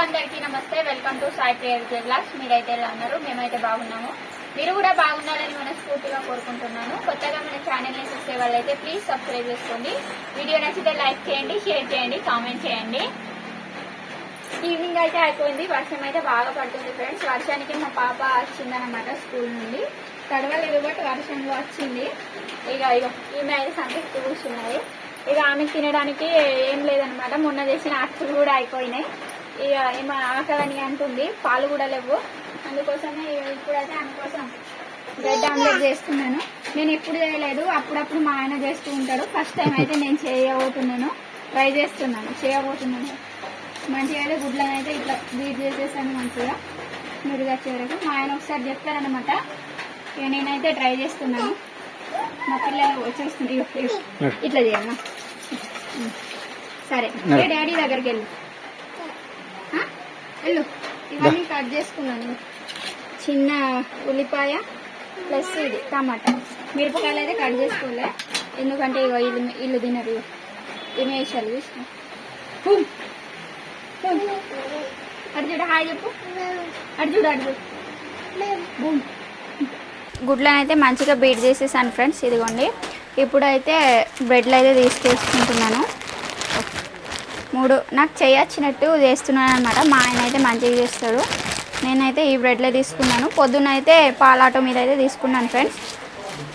అందరికీ నమస్తే. Welcome to Sai prayer జగ్లాస్ మీరైతే ఎలా ఉన్నారు? మేమైతే బాగున్నాము. మీరు కూడా బాగున్నారని మనస్ఫూర్తిగా కోరుకుంటున్నాను. కొత్తగా మన ఛానల్ని చూసే వాళ్ళైతే ప్లీజ్ సబ్స్క్రైబ్ చేసుకోండి. వీడియో నచ్చితే లైక్ చేయండి షేర్ చేయండి కామెంట్ చేయండి. ఈవినింగ్ అయితే అయిపోయింది. వర్షం అయితే బాగా పడుతుంది ఫ్రెండ్స్ వర్షానికి మా పాప వచ్చిందనమాట స్కూల్ నుండి. తడవలేదు బట్ వర్షం వచ్చింది. ఇక ఇక ఈమె అయితే సంతృప్తి కూర్చున్నది ఇక ఆమె తినడానికి ఏం లేదనమాట మొన్న చేసిన అచ్చులు కూడా అయిపోయినాయి. ఏమో ఆకలని అంటుంది. పాలు కూడా లేవు. అందుకోసమే ఇప్పుడైతే ఆమె కోసం బ్రెడ్ ఆమ్లెట్ చేస్తున్నాను. నేను ఎప్పుడు చేయలేదు. అప్పుడప్పుడు మా ఆయన చేస్తూ ఉంటాడు. ఫస్ట్ టైం అయితే నేను చేయబోతున్నాను. ట్రై చేస్తున్నాను. చేయబోతున్నాను. మంచిగా అయితే గుడ్లను అయితే ఇట్లా బీట్ చేసేసాను మంచిగా. మురుగు వచ్చే వరకు మా ఆయన ఒకసారి చెప్పారనమాట ఇక నేనైతే ట్రై చేస్తున్నాను. మా పిల్లలు వచ్చేస్తుంది. ఇట్లా చేయమ్మా. సరే. డాడీ దగ్గరికి వెళ్ళు? వెళ్ళు ఇవన్నీ కట్ చేసుకున్నాను. చిన్న ఉల్లిపాయ ప్లస్ ఇది టమాటా. మిరపకాయలు అయితే కట్ చేసుకోలే. ఎందుకంటే ఇగో ఇల్లు ఇల్లు తినరు. ఇవి వేసాలి. హుం. అటు చూడు హాయ్ చెప్పు. అటు చూడు అటు చూడు. గుడ్లను అయితే మంచిగా బీట్ చేసేసాను ఫ్రెండ్స్. ఇదిగోండి. ఇప్పుడైతే బ్రెడ్లు అయితే తీసుకేసుకుంటున్నాను మూడు నాకు చేయొచ్చినట్టు చేస్తున్నాను అనమాట మా ఆయన అయితే మంచిగా చేస్తాడు. నేనైతే ఈ బ్రెడ్లే తీసుకున్నాను. పొద్దున్న అయితే పాలాటో మీద అయితే తీసుకున్నాను ఫ్రెండ్స్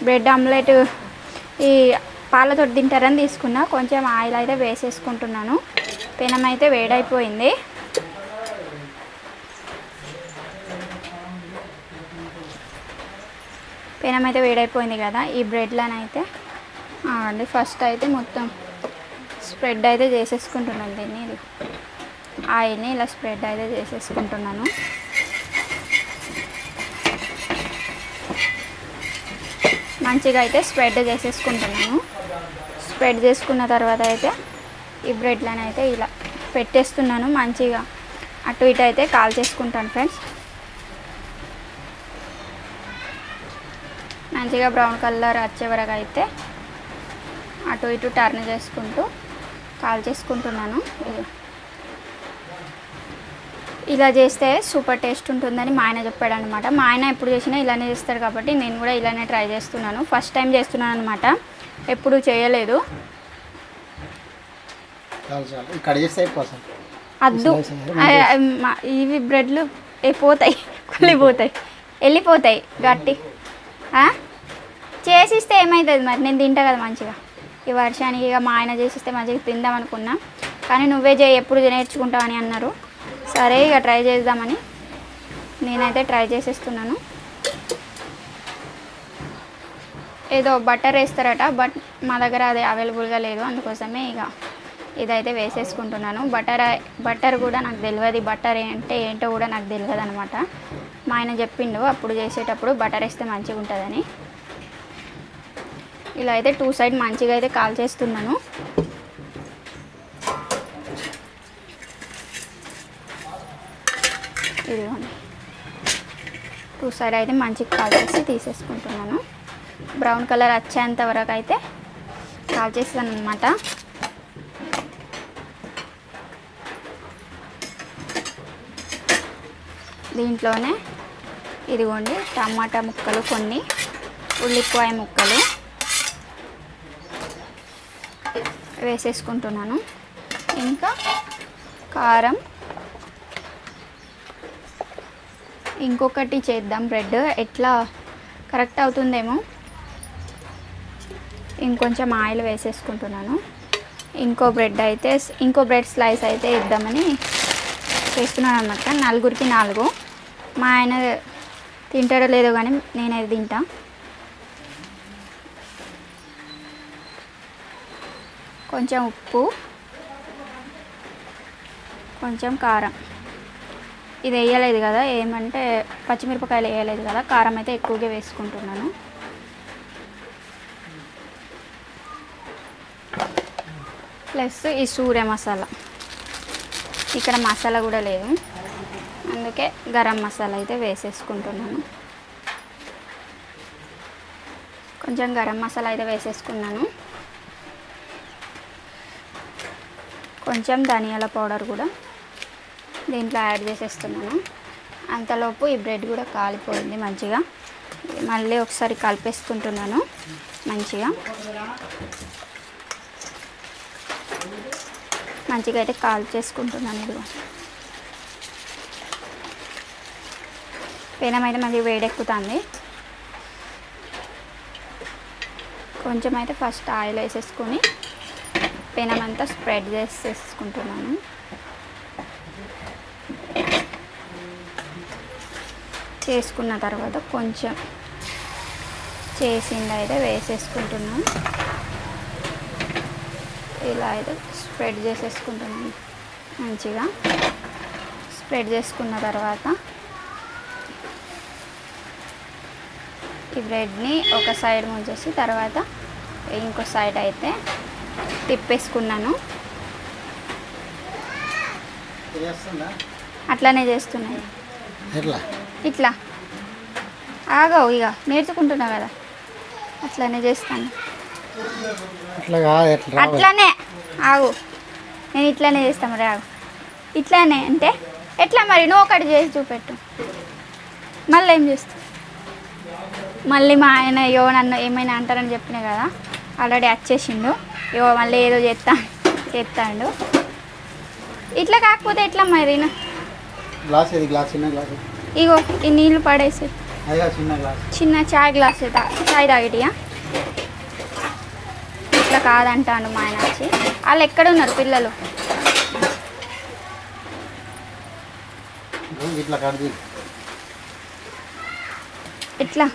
బ్రెడ్ ఆమ్లెట్ ఈ పాలతో తింటారని తీసుకున్నా. కొంచెం ఆయిల్ అయితే వేసేసుకుంటున్నాను. పెనం అయితే వేడైపోయింది. పెనం అయితే వేడైపోయింది కదా ఈ బ్రెడ్లను అయితే. అండి ఫస్ట్ అయితే మొత్తం స్ప్రెడ్ అయితే చేసేసుకుంటున్నాను దీన్ని. ఆయిల్ని ఇలా స్ప్రెడ్ అయితే చేసేసుకుంటున్నాను. మంచిగా అయితే స్ప్రెడ్ చేసేసుకుంటున్నాను. స్ప్రెడ్ చేసుకున్న తర్వాత అయితే ఈ బ్రెడ్లను అయితే ఇలా పెట్టేస్తున్నాను మంచిగా. అటు ఇటు అయితే కాల్ చేసుకుంటాను ఫ్రెండ్స్. మంచిగా బ్రౌన్ కలర్ వచ్చే వరకు అయితే అటు ఇటు టర్న్ చేసుకుంటూ కాల్ చేసుకుంటున్నాను. ఇలా చేస్తే సూపర్ టేస్ట్ ఉంటుందని మా ఆయన చెప్పాడు అనమాట మా ఆయన ఎప్పుడు చేసినా ఇలానే చేస్తాడు కాబట్టి నేను కూడా ఇలానే ట్రై చేస్తున్నాను. ఫస్ట్ టైం చేస్తున్నాను అనమాట ఎప్పుడు చేయలేదు. అద్దు. ఇవి బ్రెడ్లు పోతాయి? కుళ్ళిపోతాయి. వెళ్ళిపోతాయి. గట్టి? చేసిస్తే ఏమవుతుంది మరి? నేను తింటా కదా మంచిగా. ఈ వర్షానికి ఇక మా ఆయన చేసిస్తే మంచిగా తిందాం అనుకున్నా. కానీ నువ్వే చేయి ఎప్పుడు నేర్చుకుంటావని అన్నారు. సరే ఇక ట్రై చేద్దామని నేనైతే ట్రై చేసేస్తున్నాను. ఏదో బటర్ వేస్తారట బట్ మా దగ్గర అది అవైలబుల్గా లేదు. అందుకోసమే ఇక ఇదైతే వేసేసుకుంటున్నాను. బటర్ బటర్ కూడా నాకు తెలియదు. బటర్ అంటే ఏంటో కూడా నాకు తెలియదు అనమాట మా ఆయన చెప్పిండు అప్పుడు చేసేటప్పుడు బటర్ వేస్తే మంచిగా ఉంటుందని ఇలా అయితే టూ సైడ్ మంచిగా అయితే కాల్ చేస్తున్నాను. ఇదిగోండి. టూ సైడ్ అయితే మంచిగా కాల్ చేసి తీసేసుకుంటున్నాను. బ్రౌన్ కలర్ వచ్చేంత వరకు అయితే కాల్ చేస్తాను అనమాట దీంట్లోనే ఇదిగోండి టమాటా ముక్కలు కొన్ని ఉల్లిపాయ ముక్కలు. వేసేసుకుంటున్నాను. ఇంకా కారం. ఇంకొకటి చేద్దాం బ్రెడ్. ఎట్లా కరెక్ట్ అవుతుందేమో. ఇంకొంచెం ఆయిల్ వేసేసుకుంటున్నాను. ఇంకో బ్రెడ్ అయితే ఇంకో బ్రెడ్ స్లైస్ అయితే ఇద్దామని చేస్తున్నాను అనమాట నలుగురికి నాలుగు. మా ఆయన తింటాడో లేదో కానీ నేనైతే తింటా. కొంచెం ఉప్పు కొంచెం కారం. ఇది వేయలేదు కదా ఏమంటే పచ్చిమిరపకాయలు వేయలేదు కదా కారం అయితే ఎక్కువగా వేసుకుంటున్నాను. ప్లస్ ఈ సూర్య మసాలా. ఇక్కడ మసాలా కూడా లేదు. అందుకే గరం మసాలా అయితే వేసేసుకుంటున్నాను. కొంచెం గరం మసాలా అయితే వేసేసుకున్నాను. కొంచెం ధనియాల పౌడర్ కూడా దీంట్లో యాడ్ చేసేస్తున్నాను. అంతలోపు ఈ బ్రెడ్ కూడా కాలిపోయింది మంచిగా. మళ్ళీ ఒకసారి కలిపేసుకుంటున్నాను మంచిగా. మంచిగా అయితే కాల్ చేసుకుంటున్నాను ఇది పెనం అయితే మళ్ళీ వేడెక్కుతుంది. కొంచెం అయితే ఫస్ట్ ఆయిల్ వేసేసుకొని పెనం అంతా స్ప్రెడ్ చేసేసుకుంటున్నాను. చేసుకున్న తర్వాత కొంచెం చేసింది అయితే వేసేసుకుంటున్నాం. ఇలా అయితే స్ప్రెడ్ చేసేసుకుంటున్నాను మంచిగా. స్ప్రెడ్ చేసుకున్న తర్వాత ఈ బ్రెడ్ని ఒక సైడ్ ముంచేసి తర్వాత ఇంకో సైడ్ అయితే తిప్పేసుకున్నాను. అట్లానే చేస్తున్నాయి ఎట్లా? ఇట్లా. ఆగవు ఇక నేర్చుకుంటున్నా కదా. అట్లానే చేస్తాను. అట్లానే ఆగు. నేను ఇట్లానే చేస్తాను మరి ఆగు. ఇట్లానే అంటే ఎట్లా మరి? నువ్వు ఒకటి చేసి చూపెట్టు. మళ్ళీ ఏం చేస్తావు? మళ్ళీ మా ఆయన అయ్యో నన్ను ఏమైనా అంటారని చెప్పిన కదా ఆల్రెడీ వచ్చేసిండు అయ్యో మళ్ళీ ఏదో చేస్తా చేస్తాడు ఇట్లా కాకపోతే ఎట్లా మరి గ్లాస్ ఇది గ్లాస్ చిన్న గ్లాస్? ఇగో ఈ నీళ్ళు పడేసి. చిన్న గ్లాస్. చిన్న చాయ్ గ్లాస్ చాయ్ తాగిటియా? ఇట్లా కాదంటాను మా ఆయన వచ్చి. వాళ్ళు ఎక్కడున్నారు పిల్లలు? ఇట్లా ఇట్లా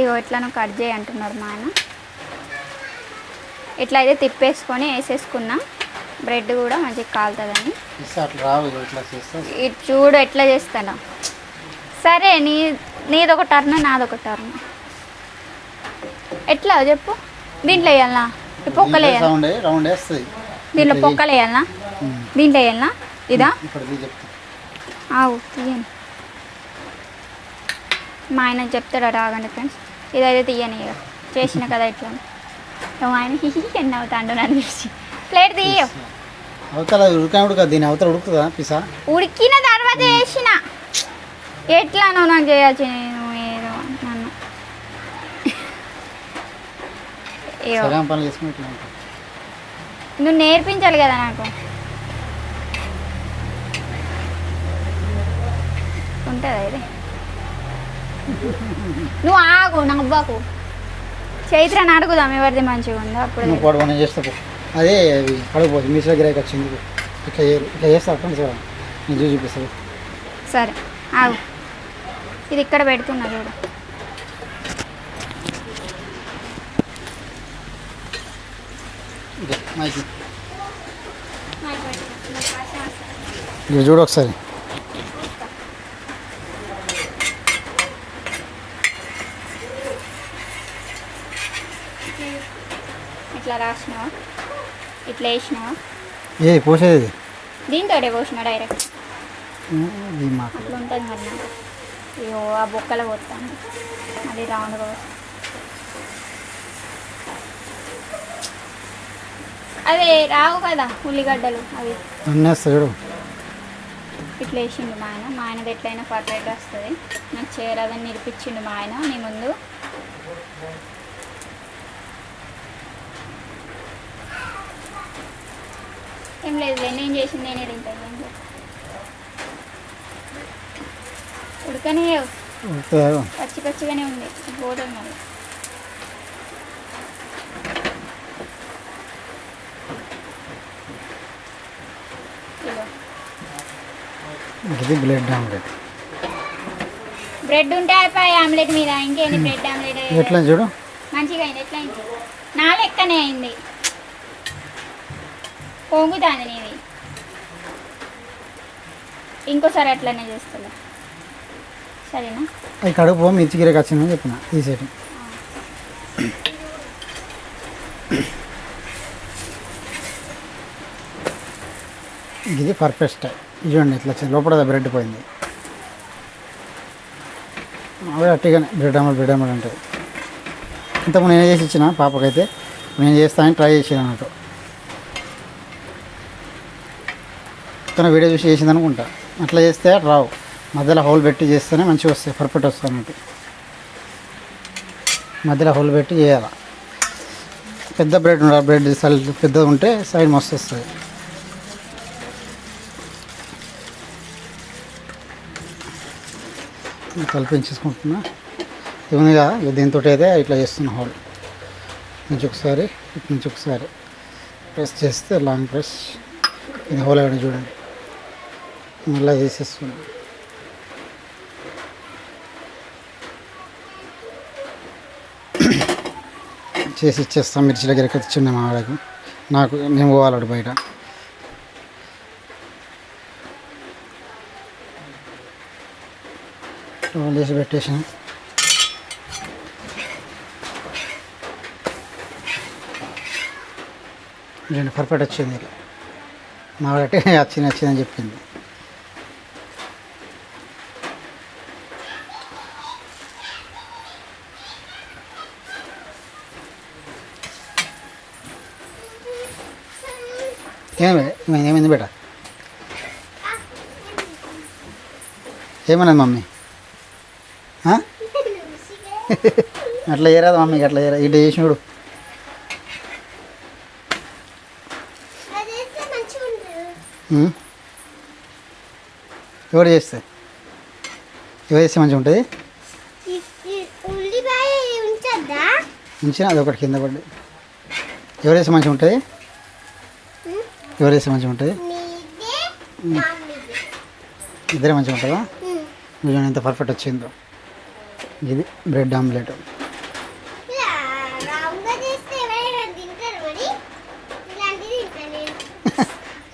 ఇగో ఇట్లాను కట్ చేయి అంటున్నారు మా ఆయన. ఇట్లా అయితే తిప్పేసుకొని వేసేసుకున్నా. బ్రెడ్ కూడా మంచిగా కాలుతుందని. ఇటు చూడు ఎట్లా చేస్తాను. సరే నీ నీదొక టర్న్ నాదొక టర్న్. ఎట్లా చెప్పు? దీంట్లో వేయాలనా? పొక్కలు వేయాలి దీంట్లో పొక్కలు వేయాలనా? దీంట్లో వేయాలనా? ఇదా? ఆవు తీయను. మా ఆయన చెప్తాడు ఆగండి ఫ్రెండ్స్ ఇదైతే తీయని ఇక చేసిన కదా ఇట్లా. ఆయన హిహి ఎన్ని అవుతాడు నన్ను చూసి ప్లేట్ తీయవు అవతల ఉడకా ఉడక దీని అవతల ఉడుకుతుందా పిసా? ఉడికిన తర్వాత వేసిన ఎట్లానో నాకు చేయొచ్చు నేను ఏదో నన్ను సగం పనులు చేసుకుని నువ్వు నేర్పించాలి కదా నాకు. ఉంటుందా ఇది? నువ్వు ఆగు నవ్వకు. చైత్రని అడుగుదాం ఎవరిది మంచిగా ఉందో అప్పుడు. నువ్వు పొడవు నేను చేస్తా. అదే పడిపోతుంది మీ గిరాకి వచ్చింది ఇట్లా ఇట్లా చేస్తా చూడ నేను చూసి చూపిస్తాను సరే ఆగు. ఇది ఇక్కడ పెడుతున్నా చూడు. ఇది చూడు ఒకసారి ఇట్లా రాసినావా ఇట్లా వేసినావా ఏ పోసేది? ఇది. దీంతో పోసిన డైరెక్ట్ అట్లా ఉంటుంది మరి అయ్యో ఆ బొక్కలు పోతాను అది రౌండ్గా అవి రావు కదా ఉల్లిగడ్డలు అవి. చూడు. ఇట్లా వేసిండు మా ఆయన. మా ఆయనది ఎట్లయినా పర్ఫెక్ట్ వస్తుంది. నాకు చేయరాదని నేర్పించిండు మా ఆయన. నీ ముందు. ఏం లేదు నేను చేసింది నేనే తింటాను. ఉడకనే పచ్చి పచ్చిగానే ఉంది పోతుంది మరి. ఇది బ్లడ్ ఆమ్లెట్. బ్రెడ్ ఉంటే అయిపోయి ఆమ్లెట్ మీద ఇంకేంది బ్రెడ్ ఆమ్లెట్? ఎట్లా చూడు. మంచిగా అయింది ఎట్లా అయింది? నా లెక్కనే అయింది. పొంగుతుంది నీది ఇంకోసారి అట్లనే చేస్తున్నా సరేనా? అది కడుపు మిర్చి గిరాకి వచ్చిందని చెప్పిన తీసేయటం ఇది పర్ఫెక్ట్. ఇది చూడండి ఇట్లా వచ్చింది. లోపల బ్రెడ్ పోయింది. అవి అట్టిగానే బ్రెడ్ అమ్మలు బ్రెడ్ అమ్మలు ఉంటాయి ఇంతకు నేను చేసి ఇచ్చిన పాపకైతే నేను చేస్తానని ట్రై చేసాను అన్నట్టు. పక్కన వీడియో చూసి చేసింది అనుకుంటా అట్లా చేస్తే రావు. మధ్యలో హోల్ పెట్టి చేస్తేనే మంచిగా వస్తాయి పర్ఫెక్ట్ వస్తాయి అన్నట్టు. మధ్యలో హోల్ పెట్టి చేయాలి? పెద్ద బ్రెడ్ ఉండాలి బ్రెడ్ సైడ్ పెద్దది ఉంటే సైడ్ మస్తు వస్తుంది. కల్పించేసుకుంటున్నా. ఇవన్నీగా దీంతో అయితే ఇట్లా చేస్తున్నా హోల్. నుంచి ఒకసారి ఇటు నుంచి ఒకసారి. ప్రెస్ చేస్తే లాంగ్ ప్రెస్. ఇది హోల్ అవ్వడం చూడండి. మళ్ళీ వేసేస్తున్నాం చేసి ఇచ్చేస్తాం మిర్చి దగ్గరికి వచ్చింది మా వాళ్ళకు నాకు నేను పోవాలడు బయట. రోల్ చేసి పెట్టేసాను. రెండు పర్ఫెక్ట్ వచ్చింది. మా వచ్చింది వచ్చిందని చెప్పింది. ఏమైంది ఏమైంది బేట? ఏమన్నది మమ్మీ? అట్లా చేయరాదు మమ్మీకి అట్లా చేయరా మంచిగా ఉంటుంది ఉం? ఎవరు చేస్తే? ఎవరు చేస్తే మంచిగా ఉంటుంది? ఉంచినా అది ఒకటి కింద పడ్డది ఎవరు వేస్తే మంచిగా ఉంటుంది? ఎవరు వేస్తే మంచిగా ఉంటుంది ఇద్దరే మంచిగా ఉంటుందా నిజం ఎంత పర్ఫెక్ట్ వచ్చిందో. ఇది బ్రెడ్ ఆమ్లెట్.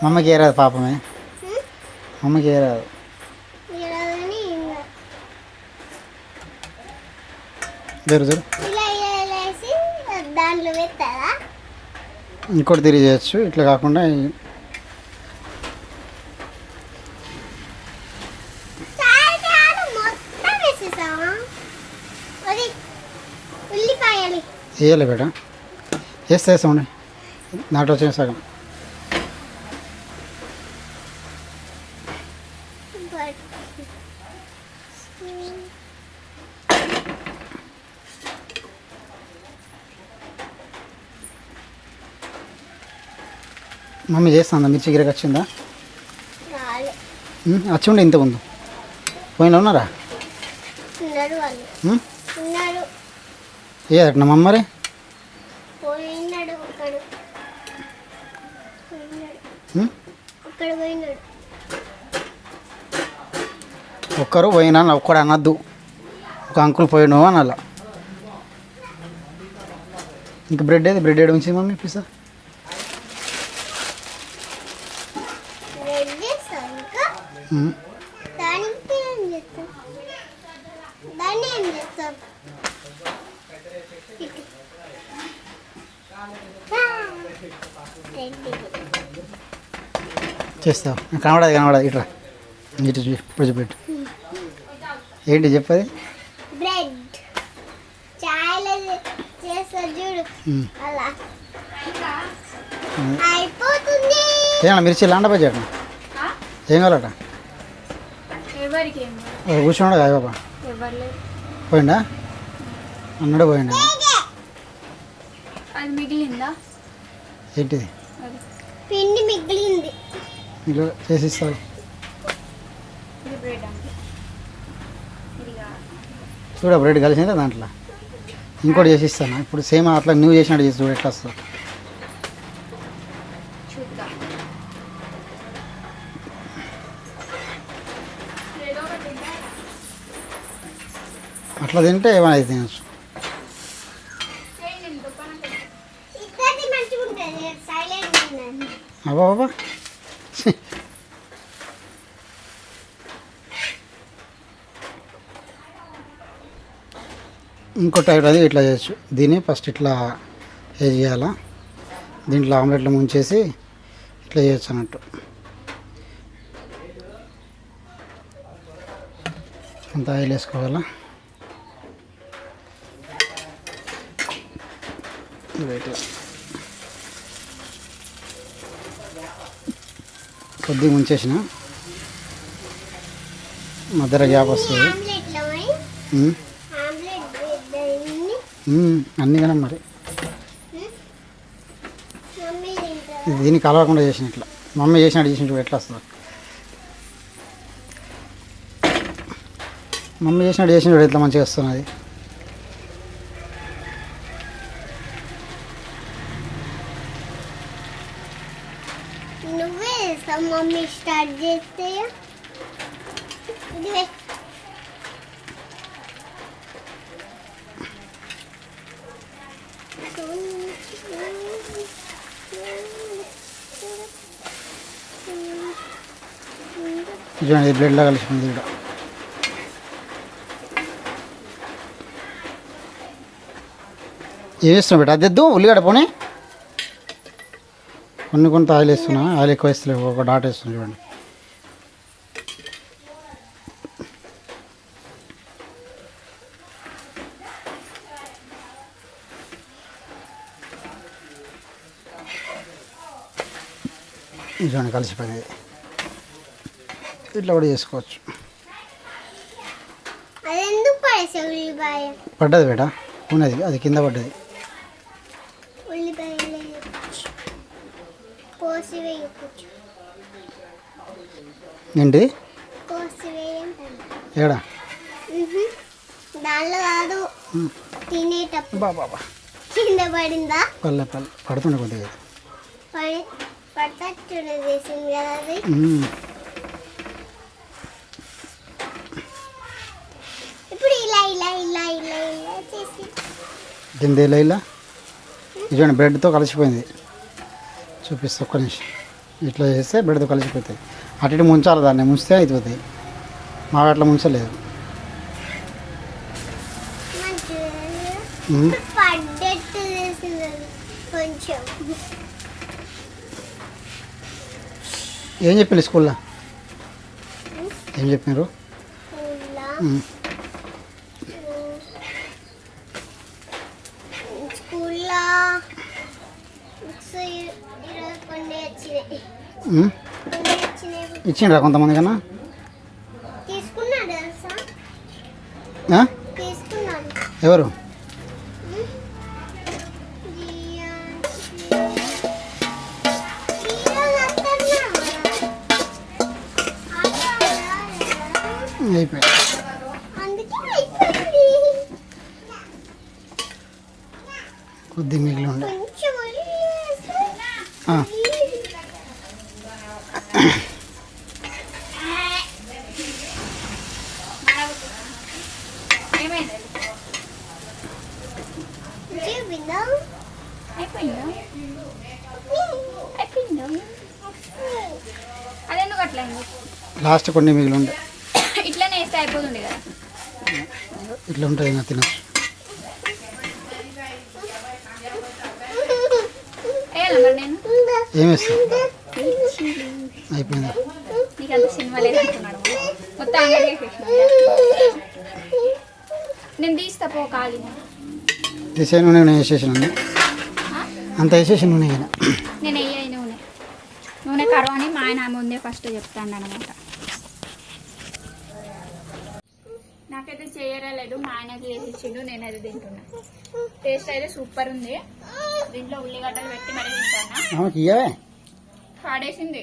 మమ్మకి ఏ రాదు పాపమే. మమ్మకి ఏ రాదు. అని ఇలా జరు జరు ఇలా ఇలా ఇలా వేసి దాంట్లో పెట్టాలా ఇంకోటి తిరిగి చేయొచ్చు. ఇట్లా కాకుండా వేయాలి బేట. వేస్తే వేస్తామండి నాటు వచ్చిన సగం. Thank you. మమ్మీ చేస్తుందా? మిర్చి గిరక వచ్చిందా? వచ్చి ఉండే ఇంత ముందు. పోయిన ఉన్నారా? ఏ అట్లా మమ్మ మరి ఒక్కరు పోయినా ఒక్కడు అనద్దు. ఒక అంకుల్ పోయిను అనాల. ఇంకా బ్రెడ్ ఏది? బ్రెడ్ ఏడు ఉంచింది మమ్మీ పిసా రెడ్ చేస్తాం ఇంకా దానికి ఏం చేస్తాం దాన్ని ఏం చేస్తాం ఇటు. ఆ, రెడ్ చేస్తావు కనబడదు కనబడదు. ఇట్రా ఇటు ఇప్పుడు చూపెట్టు. ఏంటి చెప్పది? బ్రెడ్. చాయలో చేస్తారు చూడు. ఉమ్. అలా. అయిపోతుంది. ఏమన్నా మిర్చి లాండ ఆ? ఏం కావాలట? కూర్చున్నాడు కాదు బాబా పోయిండా? అన్నాడు పోయిండా? అది మిగిలిందా? ఏంటిది? అది. పిండి మిగిలింది. మీరు చేసి ఇస్తావు ఇది బ్రెడ్ అండి ఇది కాదు. చూడ బ్రెడ్ కలిసిందా దాంట్లో? ఇంకోటి చేసి ఇస్తాను ఇప్పుడు సేమ్ అట్లా నువ్వు చేసినట్టు చేసి చూడు ఎట్లా వస్తుంది చూద్దాం ఏదో ఒకటి తింటా. అట్లా తింటే ఏమైనా అయితే తినచ్చు అబ్బా బాబా ఇంకో టైప్ అది ఇట్లా చేయొచ్చు. దీన్ని ఫస్ట్ ఇట్లా ఏ చేయాలా? దీంట్లో ఆమ్లెట్లో ముంచేసి ఇట్లా చేయొచ్చు అన్నట్టు. అంత ఆయిల్ వేసుకోవాలా? రైట్ కొద్దిగా ముంచేసిన. మధ్యలో గ్యాప్ వస్తుంది. అన్నీ కానీ మరి. దీనికి కలవకుండా చేసిన ఇట్లా. మమ్మీ చేసినట్టు చేసినట్టు ఎట్లా వస్తుంది. మమ్మీ చేసినట్టు చేసినట్టు ఎట్లా మంచిగా వస్తున్నది నువ్వే చేస్తావు మమ్మీ స్టార్ట్ చేస్తే ఇదివే చూడండి ఇది బ్లడ్లో కలిసింది ఇక్కడ ఏం చేస్తున్నావు బిడ్డ అద్దెద్దు ఉల్లిగడ్డ పోనీ కొన్ని కొంత ఆయిల్ వేస్తున్నా. ఆయిల్ ఎక్కువ వేస్తలేవు ఒక డాట్ వేస్తున్నా చూడండి. చూడండి కలిసిపోయింది ఇట్లా కూడా చేసుకోవచ్చు. పడ్డది బేట? ఉన్నది అది కింద పడ్డది. ఏంటి? ఏడా? దానిలో కాదు. ఉమ్. తినేటప్పుడు. బా బాబా కింద పడిందా? పల్లె పల్లె. పడుతుండే కొద్దిగా. పడి కదా అది. ఇప్పుడు ఇలా ఇలా ఇలా ఇలా ఇలా చేసి. దీని ఇలా ఇలా. ఇది చూడండి బ్రెడ్తో కలిసిపోయింది. చూపిస్తా ఒక్క నిమిషం. ఇట్లా చేస్తే బ్రెడ్తో కలిసిపోతాయి. అటు ఇటు ముంచాలి దాన్ని ముంచితే అయిపోతాయి. మాకు అట్లా ముంచలేదు. ఏం చెప్పారు స్కూల్లో? ఏం చెప్పారు ఇలా ఉమ్. స్కూల్లో బుక్స్ ఈరోజు కొన్ని వచ్చినాయి ఉమ్. కొన్ని వచ్చినాయి ఇచ్చిండ్రా కొంతమంది కన్నా? ఎవరు? అయిపోయింది అందుకే అయిపోయింది కొద్దిగా మిగిలి ఉండే కొంచెం వదిలేస్తే ఆ. ఏమైంది చూపిందా అయిపోయిందా? అయిపోయిందా? అదెందుకు అట్లా అయింది? లాస్ట్ కొన్ని మిగిలి ఉండే. ఇట్లనే వేస్తే అయిపోతుంది కదా. ఇట్లా ఉంటుంది ఇంకా తినచ్చు. వేయాలి మరి నేను? ఏం వేస్తావు? అయిపోయిందా? నీకు అంత సినిమా లేదంటున్నాడు మొత్తం అంగడి నేను తీస్తా పో ఖాళీ తీసే నూనె నేను వేసేసాను అంత వేసేసి నూనె అయినా నేను వేయ నూనె. నూనె కరవ అని మా ఆయన ముందే ఫస్ట్ చెప్తాను అనమాట నాకైతే చేయరలేదు మా ఆయనకి చేసి ఇచ్చిండు నేను అది తింటున్నా. టేస్ట్ అయితే సూపర్ ఉంది. దీంట్లో ఉల్లిగడ్డలు పెట్టి మరీ తింటానా? పాడేసింది.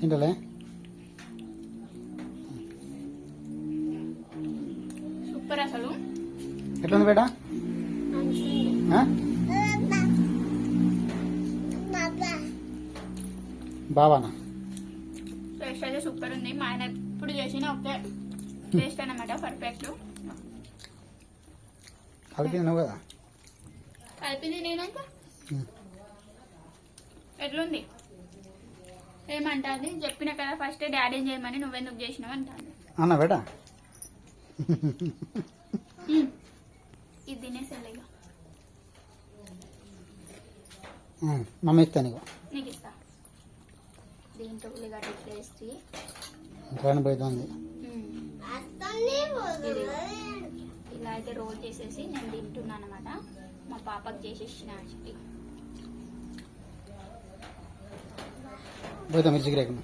తింటలే. సూపర్ అసలు. ఎట్లా ఉంది బేటా? ఆ? బావానా? టేస్ట్ అయితే సూపర్ ఉంది. మా ఆయన ఎప్పుడు చేసిన ఒకే టేస్ట్ అనమాట పర్ఫెక్ట్ కలిపి నువ్వు కదా? కలిపింది నేనంత. ఎట్లుంది? ఏమంటుంది? చెప్పిన కదా ఫస్ట్ డాడీ చేయమని నువ్వెందుకు చేసినావు అంటాను అన్న బేటా ఇది తినేసేలే ఇక ఉమ్, మమ్మీ ఇస్తాను దీంట్లో ఉల్లిగడ్డ వేసి ఇది ఇలా అయితే రోల్ చేసేసి నేను తింటున్నాను అనమాట మా పాపకి చేసేసిన పోతే మిర్చికి రేకుండా